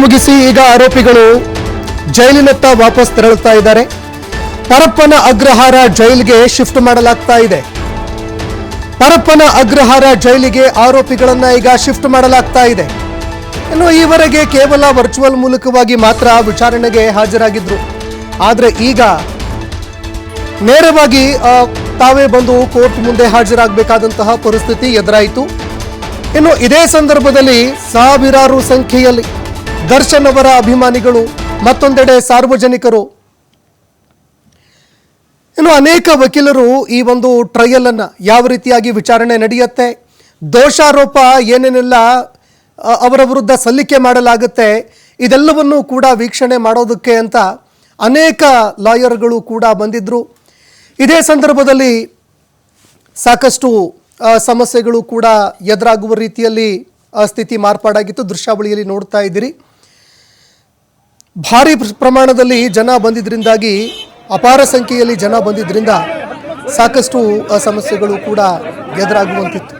ಮುಗಿಸಿ ಈಗ ಆರೋಪಿಗಳು ಜೈಲಿನತ್ತ ವಾಪಸ್ ತೆರಳುತ್ತಾ ಇದ್ದಾರೆ. ಪರಪ್ಪನ ಅಗ್ರಹಾರ ಜೈಲಿಗೆ ಶಿಫ್ಟ್ ಮಾಡಲಾಗ್ತಾ ಇದೆ. ಪರಪ್ಪನ ಅಗ್ರಹಾರ ಜೈಲಿಗೆ ಆರೋಪಿಗಳನ್ನ ಈಗ ಶಿಫ್ಟ್ ಮಾಡಲಾಗ್ತಾ ಇದೆ. ಇನ್ನು ಈವರೆಗೆ ಕೇವಲ ವರ್ಚುವಲ್ ಮೂಲಕವಾಗಿ ಮಾತ್ರ ವಿಚಾರಣೆಗೆ ಹಾಜರಾಗಿದ್ರು. ಆದರೆ ಈಗ ನೇರವಾಗಿ ತಾವೇ ಬಂದು ಕೋರ್ಟ್ ಮುಂದೆ ಹಾಜರಾಗಬೇಕಾದಂತಹ ಪರಿಸ್ಥಿತಿ ಎದುರಾಯಿತು. ಇನ್ನು ಇದೇ ಸಂದರ್ಭದಲ್ಲಿ ಸಾವಿರಾರು ಸಂಖ್ಯೆಯಲ್ಲಿ ದರ್ಶನ್ ಅವರ ಅಭಿಮಾನಿಗಳು, ಮತ್ತೊಂದೆಡೆ ಸಾರ್ವಜನಿಕರು. ಇನ್ನು ಅನೇಕ ವಕೀಲರು ಈ ಒಂದು ಟ್ರಯಲ್ ಅನ್ನ ಯಾವ ರೀತಿಯಾಗಿ ವಿಚಾರಣೆ ನಡೆಯುತ್ತೆ, ದೋಷಾರೋಪ ಏನೇನೆಲ್ಲ ಅವರ ವಿರುದ್ಧ ಸಲ್ಲಿಕೆ ಮಾಡಲಾಗುತ್ತೆ, ಇದೆಲ್ಲವನ್ನು ಕೂಡ ವೀಕ್ಷಣೆ ಮಾಡೋದಕ್ಕೆ ಅಂತ ಅನೇಕ ಲಾಯರ್ಗಳು ಕೂಡ ಬಂದಿದ್ದರು ಇದೇ ಸಂದರ್ಭದಲ್ಲಿ ಸಾಕಷ್ಟು ಸಮಸ್ಯೆಗಳು ಕೂಡ ಎದುರಾಗುವ ರೀತಿಯಲ್ಲಿ ಸ್ಥಿತಿ ಮಾರ್ಪಾಡಾಗಿತ್ತು. ದೃಶ್ಯಾವಳಿಯಲ್ಲಿ ನೋಡ್ತಾ ಇದ್ದೀರಿ. ಭಾರಿ ಪ್ರ- ಪ್ರಮಾಣದಲ್ಲಿ ಜನ ಬಂದಿದ್ದರಿಂದಾಗಿ ಅಪಾರ ಸಂಖ್ಯೆಯಲ್ಲಿ ಜನ ಬಂದಿದ್ದರಿಂದ ಸಾಕಷ್ಟು ಸಮಸ್ಯೆಗಳು ಕೂಡ ಎದುರಾಗುವಂತಿತ್ತು.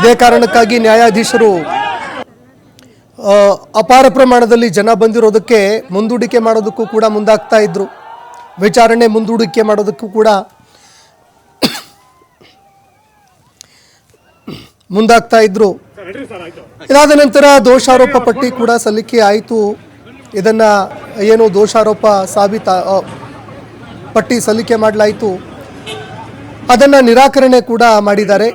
ಇದೇ ಕಾರಣಕ್ಕಾಗಿ ನ್ಯಾಯಾಧೀಶರು ಅಪಾರ ಪ್ರಮಾಣದಲ್ಲಿ ಜನ ಬಂದಿರೋದಕ್ಕೆ ಮುಂದೂಡಿಕೆ ಮಾಡೋದಕ್ಕೂ ಕೂಡ ಮುಂದಾಗ್ತಾ ಇದ್ರು. ವಿಚಾರಣೆ ಮುಂದೂಡಿಕೆ ಮಾಡೋದಕ್ಕೂ ಕೂಡ ಮುಂದಾಗ್ತಾ ಇದ್ರು. ಇದಾದ ನಂತರ ದೋಷಾರೋಪ ಪಟ್ಟಿ ಕೂಡ ಸಲ್ಲಿಕೆ ಆಯಿತು. ಇದನ್ನ ಏನು ದೋಷಾರೋಪ ಸಾಬೀತ ಪಟ್ಟಿ ಸಲ್ಲಿಕೆ ಮಾಡಲಾಯಿತು. ಅದನ್ನು ನಿರಾಕರಣೆ ಕೂಡ ಮಾಡಿದ್ದಾರೆ.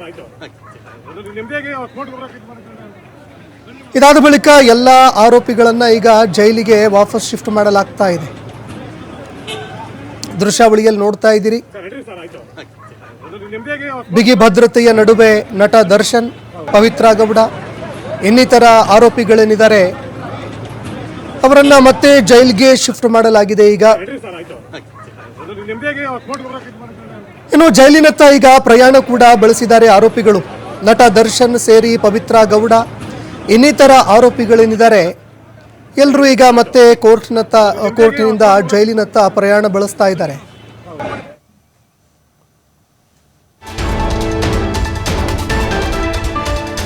ಇದಾದ ಬಳಿಕ ಎಲ್ಲ ಆರೋಪಿಗಳನ್ನು ಈಗ ಜೈಲಿಗೆ ವಾಪಸ್ ಶಿಫ್ಟ್ ಮಾಡಲಾಗ್ತಾ ಇದೆ. ದೃಶ್ಯಾವಳಿಯಲ್ಲಿ ನೋಡ್ತಾ ಇದ್ದೀರಿ. ಬಿಗಿ ಭದ್ರತೆಯ ನಡುವೆ ನಟ ದರ್ಶನ್, ಪವಿತ್ರ ಗೌಡ, ಇನ್ನಿತರ ಆರೋಪಿಗಳೇನಿದ್ದಾರೆ ಅವರನ್ನ ಮತ್ತೆ ಜೈಲ್ಗೆ ಶಿಫ್ಟ್ ಮಾಡಲಾಗಿದೆ ಈಗ. ಇನ್ನು ಜೈಲಿನತ್ತ ಈಗ ಪ್ರಯಾಣ ಕೂಡ ಬಳಸಿದ್ದಾರೆ ಆರೋಪಿಗಳು. ನಟ ದರ್ಶನ್ ಸೇರಿ ಪವಿತ್ರ ಗೌಡ, ಇನ್ನಿತರ ಆರೋಪಿಗಳೇನಿದ್ದಾರೆ ಎಲ್ಲರೂ ಈಗ ಮತ್ತೆ ಕೋರ್ಟ್ನತ್ತ, ಕೋರ್ಟ್ನಿಂದ ಜೈಲಿನತ್ತ ಪ್ರಯಾಣ ಬಳಸ್ತಾ ಇದ್ದಾರೆ.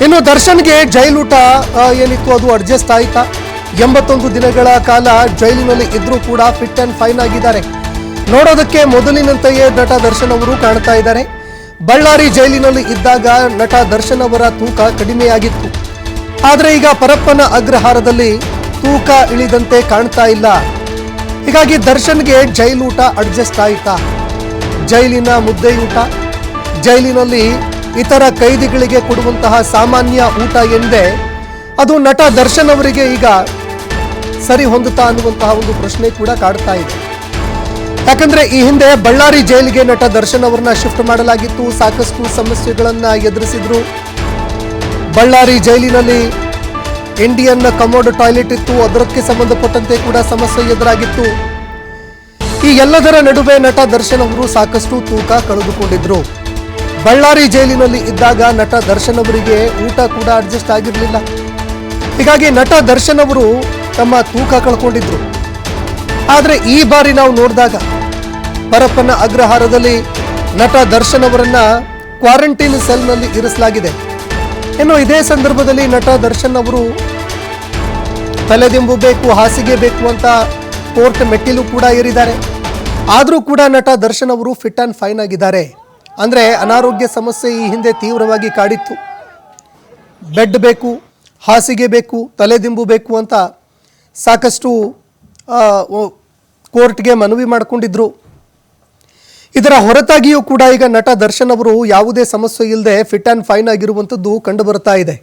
ಇನ್ನು ದರ್ಶನ್ಗೆ ಜೈಲೂಟ ಏನಿತ್ತು ಅದು ಅಡ್ಜಸ್ಟ್ ಆಯ್ತಾ ಎಂಬತ್ತೊಂದು ದಿನಗಳ ಕಾಲ ಜೈಲಿನಲ್ಲಿ ಇದ್ರೂ ಕೂಡ ಫಿಟ್ ಅಂಡ್ ಫೈನ್ ಆಗಿದ್ದಾರೆ. ನೋಡೋದಕ್ಕೆ ಮೊದಲಿನಂತೆಯೇ ನಟ ದರ್ಶನ್ ಅವರು ಕಾಣ್ತಾ ಇದ್ದಾರೆ. ಬಳ್ಳಾರಿ ಜೈಲಿನಲ್ಲಿ ಇದ್ದಾಗ ನಟ ದರ್ಶನ್ ಅವರ ತೂಕ ಕಡಿಮೆಯಾಗಿತ್ತು. ಆದರೆ ಈಗ ಪರಪ್ಪನ ಅಗ್ರಹಾರದಲ್ಲಿ ತೂಕ ಇಳಿದಂತೆ ಕಾಣ್ತಾ ಇಲ್ಲ. ಹೀಗಾಗಿ ದರ್ಶನ್ಗೆ ಜೈಲೂಟ ಅಡ್ಜಸ್ಟ್ ಆಯಿತಾ? ಜೈಲಿನ ಮುದ್ದೆಯೂಟ? ಜೈಲಿನಲ್ಲಿ ಇತರ ಕೈದಿಗಳಿಗೆ ಕೊಡುವಂತಹ ಸಾಮಾನ್ಯ ಊಟ ಎಂದೇ? ಅದು ನಟ ದರ್ಶನ್ ಅವರಿಗೆ ಈಗ ಸರಿ ಹೊಂದುತ್ತಾ ಅನ್ನುವಂತಹ ಒಂದು ಪ್ರಶ್ನೆ ಕೂಡ ಕಾಡ್ತಾ ಇದೆ. ಯಾಕಂದ್ರೆ ಈ ಹಿಂದೆ ಬಳ್ಳಾರಿ ಜೈಲಿಗೆ ನಟ ದರ್ಶನ್ ಅವರನ್ನ ಶಿಫ್ಟ್ ಮಾಡಲಾಗಿತ್ತು, ಸಾಕಷ್ಟು ಸಮಸ್ಯೆಗಳನ್ನ ಎದುರಿಸಿದ್ರು. ಬಳ್ಳಾರಿ ಜೈಲಿನಲ್ಲಿ ಇಂಡಿಯನ್ ಕಮೋಡ್ ಟಾಯ್ಲೆಟ್ ಇತ್ತು, ಅದಕ್ಕೆ ಸಂಬಂಧಪಟ್ಟಂತೆ ಕೂಡ ಸಮಸ್ಯೆ ಎದುರಾಗಿತ್ತು. ಈ ಎಲ್ಲದರ ನಡುವೆ ನಟ ದರ್ಶನ್ ಅವರು ಸಾಕಷ್ಟು ತೂಕ ಕಳೆದುಕೊಂಡಿದ್ರು. ಬಳ್ಳಾರಿ ಜೈಲಿನಲ್ಲಿ ಇದ್ದಾಗ ನಟ ದರ್ಶನ್ ಅವರಿಗೆ ಊಟ ಕೂಡ ಅಡ್ಜಸ್ಟ್ ಆಗಿರಲಿಲ್ಲ. ಹೀಗಾಗಿ ನಟ ದರ್ಶನ್ ಅವರು ತಮ್ಮ ತೂಕ ಕಳ್ಕೊಂಡಿದ್ರು. ಆದರೆ ಈ ಬಾರಿ ನಾವು ನೋಡಿದಾಗ ಪರಪ್ಪನ ಅಗ್ರಹಾರದಲ್ಲಿ ನಟ ದರ್ಶನ್ ಅವರನ್ನ ಕ್ವಾರಂಟೈನ್ ಸೆಲ್ನಲ್ಲಿ ಇರಿಸಲಾಗಿದೆ. ಇನ್ನು ಇದೇ ಸಂದರ್ಭದಲ್ಲಿ ನಟ ದರ್ಶನ್ ಅವರು ತಲೆದಿಂಬು ಬೇಕು, ಹಾಸಿಗೆ ಬೇಕು ಅಂತ ಕೋರ್ಟ್ ಮೆಟ್ಟಿಲು ಕೂಡ ಏರಿದ್ದಾರೆ. ಆದರೂ ಕೂಡ ನಟ ದರ್ಶನ್ ಅವರು ಫಿಟ್ ಆ್ಯಂಡ್ ಫೈನ್ ಆಗಿದ್ದಾರೆ. ಅಂದರೆ ಅನಾರೋಗ್ಯ ಸಮಸ್ಯೆ ಈ ಹಿಂದೆ ತೀವ್ರವಾಗಿ ಕಾಡಿತ್ತು. ಬೆಡ್ ಬೇಕು, ಹಾಸಿಗೆ ಬೇಕು, ತಲೆದಿಂಬು ಬೇಕು ಅಂತ ಸಾಕಷ್ಟು ಕೋರ್ಟ್ಗೆ ಮನವಿ ಮಾಡಿಕೊಂಡಿದ್ರು. ಇದರ ಹೊರತಾಗಿಯೂ ಕೂಡ ಈಗ ನಟ ದರ್ಶನ್ ಅವರು ಯಾವುದೇ ಸಮಸ್ಯೆ ಇಲ್ಲದೆ ಫಿಟ್ ಆ್ಯಂಡ್ ಫೈನ್ ಆಗಿರುವಂಥದ್ದು ಕಂಡು ಬರ್ತಾ ಇದೆ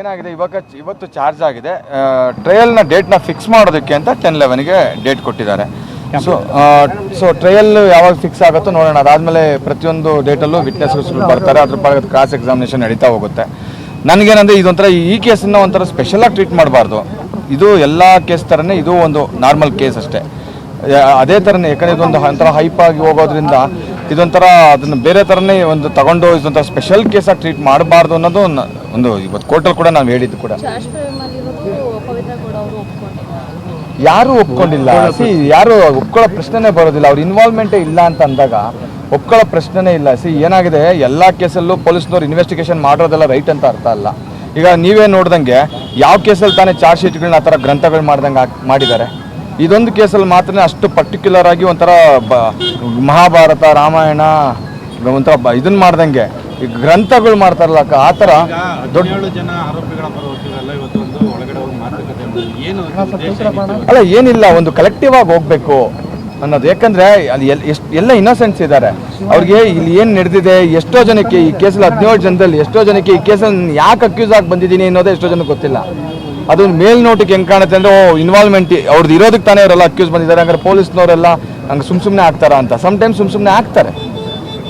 ಏನಾಗಿದೆ ಇವಾಗ ಇವತ್ತು ಚಾರ್ಜ್ ಆಗಿದೆ. ಟ್ರಯಲ್ನ ಡೇಟ್ನ ಫಿಕ್ಸ್ ಮಾಡೋದಕ್ಕೆ ಅಂತ ಟೆನ್ ಲೆವೆನ್ಗೆ ಡೇಟ್ ಕೊಟ್ಟಿದ್ದಾರೆ. ಸೊ ಸೊ ಟ್ರಯಲ್ ಯಾವಾಗ ಫಿಕ್ಸ್ ಆಗುತ್ತೋ ನೋಡೋಣ. ಅದಾದಮೇಲೆ ಪ್ರತಿಯೊಂದು ಡೇಟಲ್ಲೂ ವಿಟ್ನೆಸ್ಗಳು ಬರ್ತಾರೆ. ಅದ್ರ ಬಗ್ಗೆ ಕ್ರಾಸ್ ಎಕ್ಸಾಮಿನೇಷನ್ ನಡೀತಾ ಹೋಗುತ್ತೆ. ನನಗೇನಂದ್ರೆ ಇದೊಂಥರ ಈ ಕೇಸನ್ನ ಒಂಥರ ಸ್ಪೆಷಲಾಗಿ ಟ್ರೀಟ್ ಮಾಡಬಾರ್ದು. ಇದು ಎಲ್ಲ ಕೇಸ್ ಥರನೇ ಇದು ಒಂದು ನಾರ್ಮಲ್ ಕೇಸ್ ಅಷ್ಟೇ. ಅದೇ ಥರನೇ ಯಾಕಂದರೆ ಇದೊಂದು ಒಂಥರ ಹೈಪ್ ಆಗಿ ಹೋಗೋದ್ರಿಂದ ಇದೊಂಥರ ಅದನ್ನು ಬೇರೆ ಥರನೇ ಒಂದು ತಗೊಂಡು ಇದೊಂಥರ ಸ್ಪೆಷಲ್ ಕೇಸಾಗಿ ಟ್ರೀಟ್ ಮಾಡಬಾರ್ದು ಅನ್ನೋದು ಒಂದು ಇವತ್ತು ಕೋರ್ಟಲ್ಲಿ ಕೂಡ ನಾವು ಹೇಳಿದ್ದು ಕೂಡ. ಯಾರು ಒಪ್ಕೊಂಡಿಲ್ಲ. ಸಿ ಯಾರು ಒಪ್ಕೊಳ್ಳೋ ಪ್ರಶ್ನೆನೇ ಬರೋದಿಲ್ಲ. ಅವ್ರ ಇನ್ವಾಲ್ವ್ಮೆಂಟೇ ಇಲ್ಲ ಅಂತ ಅಂದಾಗ ಒಪ್ಕೊಳ್ಳೋ ಪ್ರಶ್ನೆನೇ ಇಲ್ಲ. ಸಿ ಏನಾಗಿದೆ? ಎಲ್ಲ ಕೇಸಲ್ಲೂ ಪೊಲೀಸ್ನವ್ರು ಇನ್ವೆಸ್ಟಿಗೇಷನ್ ಮಾಡೋದೆಲ್ಲ ರೈಟ್ ಅಂತ ಅರ್ಥ ಅಲ್ಲ. ಈಗ ನೀವೇ ನೋಡ್ದಂಗೆ ಯಾವ ಕೇಸಲ್ಲಿ ತಾನೇ ಚಾರ್ಜ್ ಶೀಟ್ಗಳನ್ನ ಆ ಥರ ಗ್ರಂಥಗಳು ಮಾಡ್ದಂಗೆ ಮಾಡಿದ್ದಾರೆ. ಇದೊಂದು ಕೇಸಲ್ಲಿ ಮಾತ್ರ ಅಷ್ಟು ಪರ್ಟಿಕ್ಯುಲರ್ ಆಗಿ ಒಂಥರ ಬ ಮಹಾಭಾರತ ರಾಮಾಯಣ ಒಂಥರ ಬ ಇದನ್ನ ಮಾಡ್ದಂಗೆ. ಈ ಗ್ರಂಥಗಳು ಮಾಡ್ತಾರಲ್ಲ ಆ ಥರ ದೊಡ್ಡ ಜನ ಆರೋಪಿಗಳ ಇವತ್ತು ಒಂದು ಒಳಗಡೆ ಹೋಗಿ ಮಾತುಕತೆ ಮಾಡಿದ್ರು. ಏನು ಉದ್ದೇಶ ಏನಿತ್ತು? ಅಲ್ಲ ಏನಿಲ್ಲ ಒಂದು ಕಲೆಕ್ಟಿವ್ ಆಗಿ ಹೋಗ್ಬೇಕು ಅನ್ನೋದು. ಯಾಕಂದ್ರೆ ಅಲ್ಲಿ ಎಲ್ ಎಷ್ಟು ಎಲ್ಲ ಇನ್ನೋಸೆನ್ಸ್ ಇದ್ದಾರೆ ಅವ್ರಿಗೆ ಇಲ್ಲಿ ಏನು ನಡೆದಿದೆ ಎಷ್ಟೋ ಜನಕ್ಕೆ ಈ ಕೇಸಲ್ಲಿ ಹದಿನೇಳು ಜನದಲ್ಲಿ ಎಷ್ಟೋ ಜನಕ್ಕೆ ಈ ಕೇಸಲ್ಲಿ ಯಾಕೆ ಅಕ್ಯೂಸ್ ಆಗಿ ಬಂದಿದ್ದೀನಿ ಅನ್ನೋದೇ ಎಷ್ಟೋ ಜನಕ್ಕೆ ಗೊತ್ತಿಲ್ಲ. ಅದು ಮೇಲ್ನೋಟಕ್ಕೆ ಹೆಂಗೆ ಕಾಣುತ್ತೆ ಅಂದ್ರೆ ಓ ಇನ್ವಾಲ್ವ್ಮೆಂಟ್ ಅವ್ರದ್ದು ಇರೋದಕ್ಕೆ ತಾನೇ ಅವರೆಲ್ಲ ಅಕ್ಯೂಸ್ ಬಂದಿದ್ದಾರೆ. ಹಂಗಾರೆ ಪೊಲೀಸ್ನವರೆಲ್ಲ ಹಂಗೆ ಸುಮ್ ಸುಮ್ಮನೆ ಆಗ್ತಾರ ಅಂತ. ಸಮ್ ಟೈಮ್ ಸುಮ್ ಸುಮ್ಮನೆ ಆಗ್ತಾರೆ.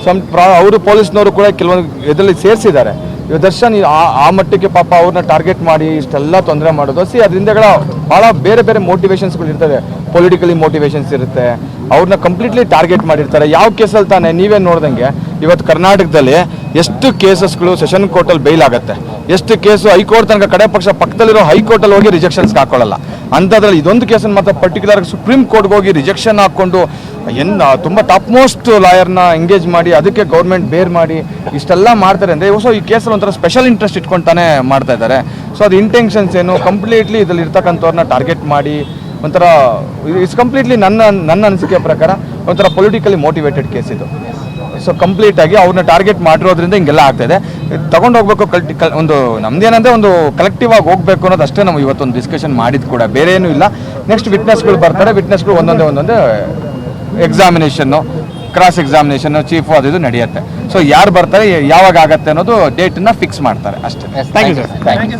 ಸಮ್ ಪ್ರಾ ಅವರು ಪೊಲೀಸ್ನವರು ಕೂಡ ಕೆಲವೊಂದು ಇದರಲ್ಲಿ ಸೇರಿಸಿದ್ದಾರೆ. ದರ್ಶನ್ ಆ ಮಟ್ಟಕ್ಕೆ ಪಾಪ ಅವ್ರನ್ನ ಟಾರ್ಗೆಟ್ ಮಾಡಿ ಇಷ್ಟೆಲ್ಲ ತೊಂದರೆ ಮಾಡೋದು. ಸಿ ಅದರಿಂದಗಳ ಭಾಳ ಬೇರೆ ಬೇರೆ ಮೋಟಿವೇಶನ್ಸ್ಗಳು ಇರ್ತವೆ. ಪೊಲಿಟಿಕಲಿ ಮೋಟಿವೇಶನ್ಸ್ ಇರುತ್ತೆ. ಅವ್ರನ್ನ ಕಂಪ್ಲೀಟ್ಲಿ ಟಾರ್ಗೆಟ್ ಮಾಡಿರ್ತಾರೆ. ಯಾವ ಕೇಸಲ್ಲಿ ತಾನೇ, ನೀವೇ ನೋಡ್ದಂಗೆ ಇವತ್ತು ಕರ್ನಾಟಕದಲ್ಲಿ ಎಷ್ಟು ಕೇಸಸ್ಗಳು ಸೆಷನ್ ಕೋರ್ಟಲ್ಲಿ ಬೈಲ್ ಆಗುತ್ತೆ. ಎಷ್ಟು ಕೇಸು ಹೈಕೋರ್ಟ್ ತನಕ ಕಡೆ ಪಕ್ಷ ಪಕ್ಕದಲ್ಲಿರೋ ಹೈಕೋರ್ಟಲ್ಲಿ ಹೋಗಿ ರಿಜೆಕ್ಷನ್ಸ್ ಹಾಕೊಳ್ಳಲ್ಲ. ಅಂಥದ್ರಲ್ಲಿ ಇದೊಂದು ಕೇಸನ್ನು ಮಾತ್ರ ಪರ್ಟಿಕ್ಯುಲರ್ ಸುಪ್ರೀಂ ಕೋರ್ಟ್ಗೆ ಹೋಗಿ ರಿಜೆಕ್ಷನ್ ಹಾಕ್ಕೊಂಡು ಎನ್ ತುಂಬ ಟಾಪ್ ಮೋಸ್ಟ್ ಲಾಯರ್ನ ಎಂಗೇಜ್ ಮಾಡಿ ಅದಕ್ಕೆ ಗೌರ್ಮೆಂಟ್ ಬೇರ್ ಮಾಡಿ ಇಷ್ಟೆಲ್ಲ ಮಾಡ್ತಾರೆ ಅಂದರೆ ಸೊ ಈ ಕೇಸಲ್ಲಿ ಒಂಥರ ಸ್ಪೆಷಲ್ ಇಂಟ್ರೆಸ್ಟ್ ಇಟ್ಕೊಂತಾನೆ ಮಾಡ್ತಾ ಇದ್ದಾರೆ. ಸೊ ಅದು ಇಂಟೆನ್ಷನ್ಸ್ ಏನು? ಕಂಪ್ಲೀಟ್ಲಿ ಇದರಲ್ಲಿ ಇರ್ತಕ್ಕಂಥವ್ರನ್ನ ಟಾರ್ಗೆಟ್ ಮಾಡಿ ಒಂಥರ ಇಟ್ಸ್ ಕಂಪ್ಲೀಟ್ಲಿ ನನ್ನ ನನ್ನ ಅನಿಸಿಕೆ ಪ್ರಕಾರ ಒಂಥರ ಪೊಲಿಟಿಕಲಿ ಮೋಟಿವೇಟೆಡ್ ಕೇಸ್ ಇದು. ಸೊ ಕಂಪ್ಲೀಟ್ ಆಗಿ ಅವ್ರನ್ನ ಟಾರ್ಗೆಟ್ ಮಾಡಿರೋದ್ರಿಂದ ಹಿಂಗೆಲ್ಲ ಆಗ್ತಾ ಇದೆ ತಗೊಂಡು ಹೋಗ್ಬೇಕು ಕಲ್ಟಿ ಕಲ್ ಒಂದು ನಮ್ದೇನಂದ್ರೆ ಒಂದು ಕಲೆಕ್ಟಿವ್ ಆಗಿ ಹೋಗ್ಬೇಕು ಅನ್ನೋದು ಅಷ್ಟೇ ನಾವು ಇವತ್ತೊಂದು ಡಿಸ್ಕಷನ್ ಮಾಡಿದ್ ಕೂಡ ಬೇರೆ ಏನೂ ಇಲ್ಲ ನೆಕ್ಸ್ಟ್ ವಿಟ್ನೆಸ್ಗಳು ಬರ್ತಾರೆ ವಿಟ್ನೆಸ್ಗಳು ಒಂದೊಂದೇ ಒಂದೊಂದೇ ಎಕ್ಸಾಮಿನೇಷನ್ನು ಕ್ರಾಸ್ ಎಕ್ಸಾಮಿನೇಷನ್ ಚೀಫ್ ಅದು ಇದು ನಡೆಯುತ್ತೆ ಸೊ ಯಾರು ಬರ್ತಾರೆ ಯಾವಾಗ ಆಗತ್ತೆ ಅನ್ನೋದು ಡೇಟನ್ನ ಫಿಕ್ಸ್ ಮಾಡ್ತಾರೆ ಅಷ್ಟೇ thank you sir thank you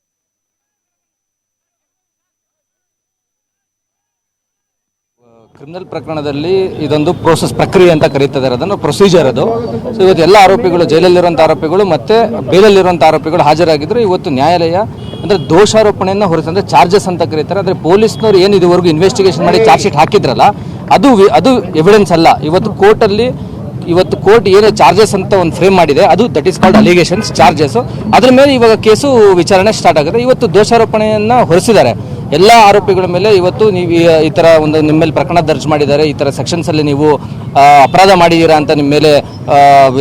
criminal ಪ್ರಕರಣದಲ್ಲಿ ಇದೊಂದು ಪ್ರೋಸೆಸ್ ಪ್ರಕ್ರಿಯೆ ಅಂತ ಕರೀತಿದ್ದಾರೆ ಅದನ್ನು ಪ್ರೊಸೀಜರ್ ಅದು. ಸೊ ಇವತ್ತು ಎಲ್ಲ ಆರೋಪಿಗಳು ಜೈಲಲ್ಲಿರುವಂಥ ಆರೋಪಿಗಳು ಮತ್ತೆ ಬೇಲಲ್ಲಿರುವಂಥ ಆರೋಪಿಗಳು ಹಾಜರಾಗಿದ್ದರು ಇವತ್ತು ನ್ಯಾಯಾಲಯ ಅಂದರೆ ದೋಷಾರೋಪಣೆಯನ್ನು ಹೊರತಂದ್ರೆ ಚಾರ್ಜಸ್ ಅಂತ ಕರೀತಾರೆ. ಅಂದರೆ ಪೊಲೀಸ್ನವರು ಏನು ಇದುವರೆಗೂ ಇನ್ವೆಸ್ಟಿಗೇಷನ್ ಮಾಡಿ ಚಾರ್ಜ್ ಶೀಟ್ ಹಾಕಿದ್ರಲ್ಲ, ಅದು ಅದು ಎವಿಡೆನ್ಸ್ ಅಲ್ಲ. ಇವತ್ತು ಕೋರ್ಟಲ್ಲಿ ಇವತ್ತು ಕೋರ್ಟ್ ಏನು ಚಾರ್ಜಸ್ ಅಂತ ಒಂದು ಫ್ರೇಮ್ ಮಾಡಿದೆ, ಅದು that is called allegations charges ಅದ್ರ ಮೇಲೆ ಇವಾಗ ಕೇಸು ವಿಚಾರಣೆ ಸ್ಟಾರ್ಟ್ ಆಗುತ್ತೆ. ಇವತ್ತು ದೋಷಾರೋಪಣೆಯನ್ನು ಹೊರಿಸಿದ್ದಾರೆ. ಎಲ್ಲ ಆರೋಪಿಗಳ ಮೇಲೆ ಇವತ್ತು ನೀವು ಈ- ಥರ ಒಂದು ನಿಮ್ಮ ಮೇಲೆ ಪ್ರಕರಣ ದರ್ಜ್ ಮಾಡಿದ್ದಾರೆ, ಈ ಥರ ಸೆಕ್ಷನ್ಸಲ್ಲಿ ನೀವು ಅಪರಾಧ ಮಾಡಿದ್ದೀರಾ ಅಂತ ನಿಮ್ಮ ಮೇಲೆ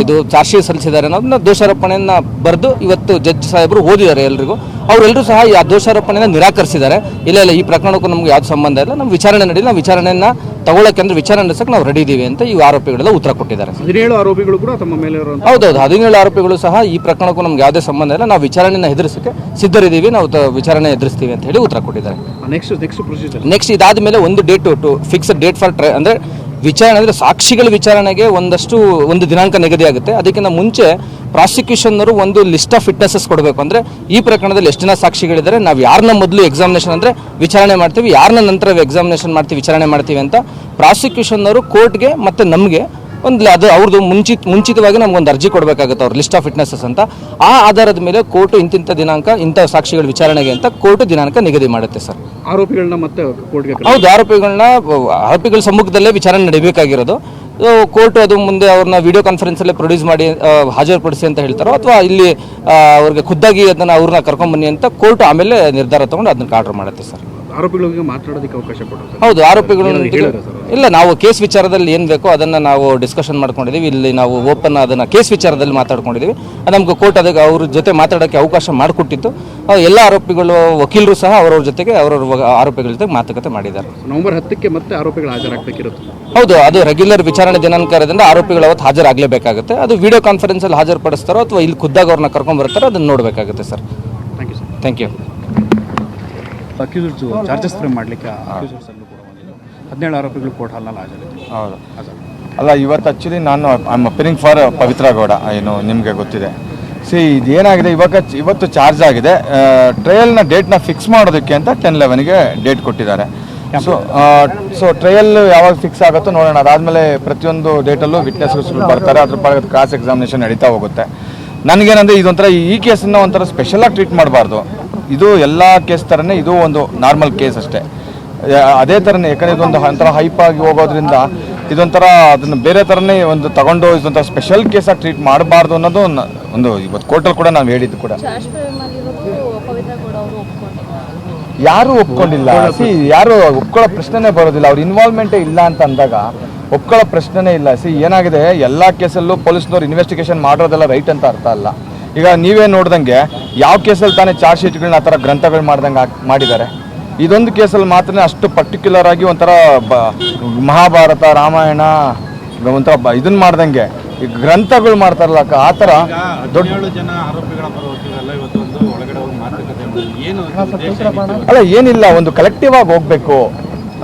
ಇದು ಚಾರ್ಜ್ ಶೀಟ್ ಸಲ್ಲಿಸಿದ್ದಾರೆ ಅನ್ನೋದನ್ನ ದೋಷಾರೋಪಣೆಯನ್ನು ಬರೆದು ಇವತ್ತು ಜಡ್ಜ್ ಸಾಹೇಬರು ಓದಿದ್ದಾರೆ ಎಲ್ರಿಗೂ. ಅವರೆಲ್ಲರೂ ಸಹ ಆ ದೋಷಾರೋಪಣೆಯನ್ನು ನಿರಾಕರಿಸಿದ್ದಾರೆ. ಇಲ್ಲ ಇಲ್ಲ, ಈ ಪ್ರಕರಣಕ್ಕೂ ನಮ್ಗೆ ಯಾವ್ದು ಸಂಬಂಧ ಇಲ್ಲ. ನಮ್ಮ ವಿಚಾರಣೆ ನಡೀಲಿ. ನಾವು ವಿಚಾರಣೆಯನ್ನು ತಗೊಳ್ಳೋಕೆ ಅಂದ್ರೆ ವಿಚಾರ ನಡೆಸಕ್ಕೆ ನಾವು ರೆಡಿ ಇದೀವಿ ಅಂತ ಈ ಆರೋಪಿಗಳೆಲ್ಲ ಉತ್ತರ ಕೊಟ್ಟಿದ್ದಾರೆ. ಹದಿನೇಳು ಆರೋಪಿಗಳು ಕೂಡ ತಮ್ಮ ಮೇಲೆ ಹೌದೌದು ಹದಿನೇಳು ಆರೋಪಿಗಳು ಸಹ ಈ ಪ್ರಕರಣಕ್ಕೂ ನಮ್ಗೆ ಯಾವುದೇ ಸಂಬಂಧ ಇಲ್ಲ. ನಾವು ವಿಚಾರಣೆನ ಎದುರಿಸಕ್ಕೆ ಸಿದ್ಧರಿದ್ದೀವಿ. ನಾವು ವಿಚಾರಣೆ ಎದುರಿಸ್ತೀವಿ ಅಂತ ಹೇಳಿ ಉತ್ತರ ಕೊಟ್ಟಿದ್ದಾರೆ. ನೆಕ್ಸ್ಟ್ ನೆಕ್ಸ್ಟ್ ಇದಾದ ಮೇಲೆ ಒಂದು date to fix date for try ಅಂದರೆ ವಿಚಾರಣೆ ಅಂದರೆ ಸಾಕ್ಷಿಗಳ ವಿಚಾರಣೆಗೆ ಒಂದಷ್ಟು ಒಂದು ದಿನಾಂಕ ನಿಗದಿ ಆಗುತ್ತೆ. ಅದಕ್ಕಿಂತ ಮುಂಚೆ ಪ್ರಾಸಿಕ್ಯೂಷನ್ನರು ಒಂದು ಲಿಸ್ಟ್ ಆಫ್ ಫಿಟ್ನೆಸಸ್ ಕೊಡಬೇಕು. ಅಂದರೆ ಈ ಪ್ರಕರಣದಲ್ಲಿ ಎಷ್ಟು ಜನ ಸಾಕ್ಷಿಗಳಿದ್ದಾರೆ, ನಾವು ಯಾರನ್ನ ಮೊದಲು ಎಕ್ಸಾಮಿನೇಷನ್ ಅಂದರೆ ವಿಚಾರಣೆ ಮಾಡ್ತೀವಿ ಯಾರನ್ನ ನಂತರ ಎಕ್ಸಾಮಿನೇಷನ್ ಮಾಡ್ತೀವಿ, ವಿಚಾರಣೆ ಮಾಡ್ತೀವಿ ಅಂತ ಪ್ರಾಸಿಕ್ಯೂಷನ್ನವರು ಕೋರ್ಟ್ಗೆ ಮತ್ತು ನಮಗೆ ಒಂದು ಅದು ಅವ್ರದ್ದು ಮುಂಚಿತ ಮುಂಚಿತವಾಗಿ ನಮ್ಗೊಂದು ಅರ್ಜಿ ಕೊಡಬೇಕಾಗುತ್ತೆ ಅವ್ರ ಲಿಸ್ಟ್ ಆಫ್ ಫಿಟ್ನೆಸಸ್ ಅಂತ. ಆ ಆಧಾರದ ಮೇಲೆ ಕೋರ್ಟು ಇಂತಿಂಥ ದಿನಾಂಕ ಇಂಥ ಸಾಕ್ಷಿಗಳ ವಿಚಾರಣೆಗೆ ಅಂತ ಕೋರ್ಟ್ ದಿನಾಂಕ ನಿಗದಿ ಮಾಡುತ್ತೆ ಸರ್. ಆರೋಪಿಗಳನ್ನ ಮತ್ತೆ ಕೋರ್ಟ್ಗೆ ಹೌದು ಆರೋಪಿಗಳನ್ನ ಆರೋಪಿಗಳ ಸಮ್ಮುಖದಲ್ಲೇ ವಿಚಾರಣೆ ನಡೀಬೇಕಾಗಿರೋದು. ಕೋರ್ಟ್ ಅದು ಮುಂದೆ ಅವ್ರನ್ನ ವಿಡಿಯೋ ಕಾನ್ಫರೆನ್ಸಲ್ಲೇ ಪ್ರೊಡ್ಯೂಸ್ ಮಾಡಿ ಹಾಜರುಪಡಿಸಿ ಅಂತ ಹೇಳ್ತಾರೋ ಅಥವಾ ಇಲ್ಲಿ ಅವ್ರಿಗೆ ಖುದ್ದಾಗಿ ಅದನ್ನ ಅವ್ರನ್ನ ಕರ್ಕೊಂಬನ್ನಿ ಅಂತ ಕೋರ್ಟ್ ಆಮೇಲೆ ನಿರ್ಧಾರ ತಗೊಂಡು ಅದನ್ನ ಆರ್ಡರ್ ಮಾಡುತ್ತೆ ಸರ್. ಆರೋಪಿಗಳಿಗೆ ಮಾತಾಡೋದಕ್ಕೆ ಅವಕಾಶ ಕೊಡೋದು ಹೌದು ಆರೋಪಿಗಳು ಇಲ್ಲ ನಾವು ಕೇಸ್ ವಿಚಾರದಲ್ಲಿ ಏನು ಬೇಕೋ ಅದನ್ನು ನಾವು ಡಿಸ್ಕಷನ್ ಮಾಡ್ಕೊಂಡಿದ್ದೀವಿ ಇಲ್ಲಿ ನಾವು ಓಪನ್ ಅದನ್ನು ಕೇಸ್ ವಿಚಾರದಲ್ಲಿ ಮಾತಾಡ್ಕೊಂಡಿದ್ದೀವಿ ಅದು ನಮ್ಗೆ ಕೋರ್ಟ್ ಅದಕ್ಕೆ ಅವ್ರ ಜೊತೆ ಮಾತಾಡೋಕ್ಕೆ ಅವಕಾಶ ಮಾಡಿಕೊಟ್ಟಿತ್ತು. ಎಲ್ಲ ಆರೋಪಿಗಳು ವಕೀಲರು ಸಹ ಅವರವ್ರ ಜೊತೆಗೆ ಅವರವ್ರ ಆರೋಪಿಗಳ ಜೊತೆ ಮಾತುಕತೆ ಮಾಡಿದ್ದಾರೆ. ನವೆಂಬರ್ ಹತ್ತಕ್ಕೆ ಮತ್ತೆ ಆರೋಪಿಗಳು ಹಾಜರಾಗಬೇಕಿರುತ್ತೆ. ಹೌದು ಅದು ರೆಗ್ಯುಲರ್ ವಿಚಾರಣೆ ದಿನಾಂಕ ಇರೋದ್ರಿಂದ ಆರೋಪಿಗಳು ಅವತ್ತು ಹಾಜರಾಗಲೇಬೇಕಾಗುತ್ತೆ. ಅದು ವಿಡಿಯೋ ಕಾನ್ಫರೆನ್ಸಲ್ಲಿ ಹಾಜರುಪಡಿಸ್ತಾರೋ ಅಥವಾ ಇಲ್ಲಿ ಖುದ್ದಾಗ ಅವ್ರನ್ನ ಕರ್ಕೊಂಡ್ ಬರ್ತಾರೋ ಅದನ್ನ ನೋಡಬೇಕಾಗುತ್ತೆ sir. Thank you sir thank you accusers charges frame ಮಾಡಲಿಕ್ಕೆ ಅಕ್ಯೂಸರ್ಸ್ ಅಲ್ಲೂ ಕೂಡ ಬಂದಿದ್ದು. ಹದಿನೇಳು ಆರೋಪಿಗಳು ಕೋರ್ಟ್ ಹಾಲ್ನಲ್ಲಿ ಹಾಜರಿದ್ದರು ಹೌದು. ಅಲ್ಲ ಇವತ್ತು ಆ್ಯಕ್ಚುಲಿ ನಾನು I am appearing for Pavitra Gowda ಏನು ನಿಮಗೆ ಗೊತ್ತಿದೆ. ಸಿ ಇದೇನಾಗಿದೆ? ಇವಾಗ ಇವತ್ತು ಚಾರ್ಜ್ ಆಗಿದೆ. ಟ್ರಯಲ್ನ ಡೇಟ್ನ ಫಿಕ್ಸ್ ಮಾಡೋದಕ್ಕೆ ಅಂತ ಟೆನ್ ಲೆವೆನ್ಗೆ ಡೇಟ್ ಕೊಟ್ಟಿದ್ದಾರೆ. ಸೊ ಸೊ ಟ್ರಯಲ್ ಯಾವಾಗ ಫಿಕ್ಸ್ ಆಗುತ್ತೋ ನೋಡೋಣ. ಅದಾದಮೇಲೆ ಪ್ರತಿಯೊಂದು ಡೇಟಲ್ಲೂ ವಿಟ್ನೆಸ್ಗಳು ಬರ್ತಾರೆ. ಅದ್ರ ಪಾದ ಕ್ರಾಸ್ ಎಕ್ಸಾಮಿನೇಷನ್ ನಡೀತಾ ಹೋಗುತ್ತೆ. ನನಗೇನಂದ್ರೆ ಇದೊಂಥರ ಈ ಕೇಸನ್ನ ಒಂಥರ ಸ್ಪೆಷಲಾಗಿ ಟ್ರೀಟ್ ಮಾಡಬಾರ್ದು. ಇದು ಎಲ್ಲ ಕೇಸ್ ಥರನೇ ಇದು ಒಂದು ನಾರ್ಮಲ್ ಕೇಸ್ ಅಷ್ಟೇ. ಅದೇ ಥರನೇ ಯಾಕಂದರೆ ಇದೊಂದು ಒಂಥರ ಹೈಪ್ ಆಗಿ ಹೋಗೋದ್ರಿಂದ ಇದೊಂಥರ ಅದನ್ನು ಬೇರೆ ಥರನೇ ಒಂದು ತಗೊಂಡು ಇದೊಂಥರ ಸ್ಪೆಷಲ್ ಕೇಸಾಗಿ ಟ್ರೀಟ್ ಮಾಡಬಾರ್ದು ಅನ್ನೋದು ಒಂದು ಇವತ್ತು ಕೋರ್ಟಲ್ಲಿ ಕೂಡ ನಾವು ಹೇಳಿದ್ದು ಕೂಡ. ಯಾರೂ ಒಪ್ಕೊಂಡಿಲ್ಲ. ಸಿ ಯಾರು ಒಪ್ಕೊಳ್ಳೋ ಪ್ರಶ್ನೆನೇ ಬರೋದಿಲ್ಲ. ಅವ್ರ ಇನ್ವಾಲ್ವ್ಮೆಂಟೇ ಇಲ್ಲ ಅಂತ ಅಂದಾಗ ಒಪ್ಕೊಳ್ಳೋ ಪ್ರಶ್ನೆನೇ ಇಲ್ಲ. ಸಿ ಏನಾಗಿದೆ? ಎಲ್ಲ ಕೇಸಲ್ಲೂ ಪೊಲೀಸ್ನವ್ರು ಇನ್ವೆಸ್ಟಿಗೇಷನ್ ಮಾಡೋದೆಲ್ಲ ರೈಟ್ ಅಂತ ಅರ್ಥ ಅಲ್ಲ. ಈಗ ನೀವೇ ನೋಡ್ದಂಗೆ ಯಾವ ಕೇಸಲ್ಲಿ ತಾನೇ ಚಾರ್ಜ್ ಶೀಟ್ಗಳನ್ನ ಆ ಥರ ಗ್ರಂಥಗಳು ಮಾಡ್ದಂಗೆ ಮಾಡಿದ್ದಾರೆ. ಇದೊಂದು ಕೇಸಲ್ಲಿ ಮಾತ್ರ ಅಷ್ಟು ಪರ್ಟಿಕ್ಯುಲರ್ ಆಗಿ ಒಂಥರ ಬ ಮಹಾಭಾರತ ರಾಮಾಯಣ ಒಂಥರ ಬ ಇದನ್ನ ಮಾಡ್ದಂಗೆ. ಈ ಗ್ರಂಥಗಳು ಮಾಡ್ತಾರಲ್ಲ ಅಕ್ಕ, ಆ ಥರ ದೊಡ್ಡ ಜನ ಆರೋಪಿಗಳ ಪರ ವಕೀಲರೆಲ್ಲ ಇವತ್ತು ಒಂದು ಒಳಗಡೆ ಹೋಗಿ ಮಾತುಕತೆ ಏನು ಅಲ್ಲ ಏನಿಲ್ಲ ಒಂದು ಕಲೆಕ್ಟಿವ್ ಆಗಿ ಹೋಗ್ಬೇಕು.